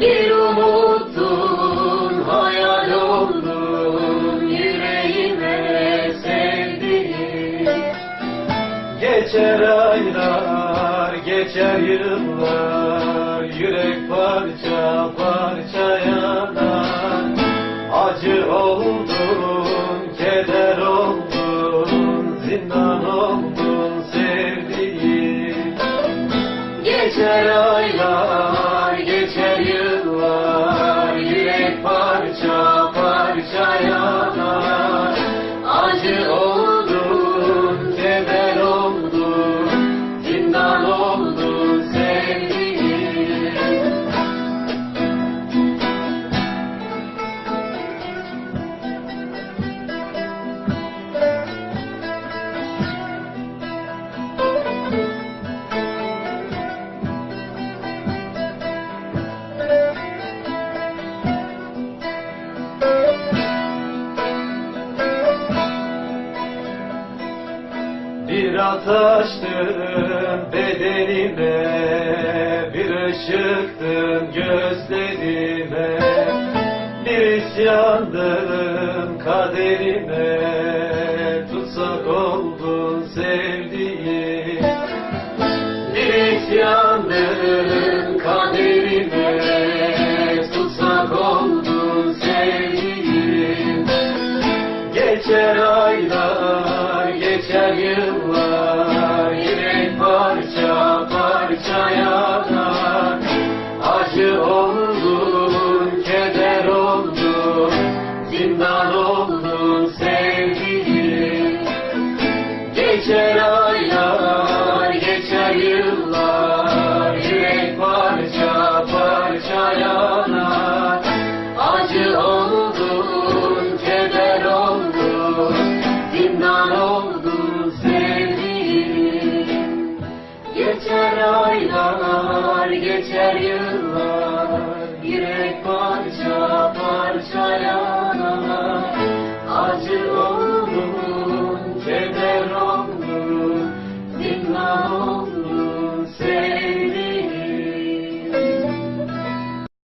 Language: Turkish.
Bir umutun hayal oldun yüreğime sevdiğim Geçer aylar, geçer yıllar, yürek parça parça yanar. Acı oldun, keder oldun, zindan oldun sevdiğim. Geçer aylar, parça parça yanar. Acı Bir ataştın bedenime, bir ışıktın gözlerime, bir isyandım kaderime, tutsak oldun sevdiğim. Bir isyandım kaderime, tutsak oldun sevdiğim. Geçer aylar, geçer yıllar, yürek parça parça yanar. Acı oldun, keder oldun, zindan oldun sevdiğim. Geçer aylar, geçer yıllar, sevdiğim. Geçer aylar, geçer yıllar,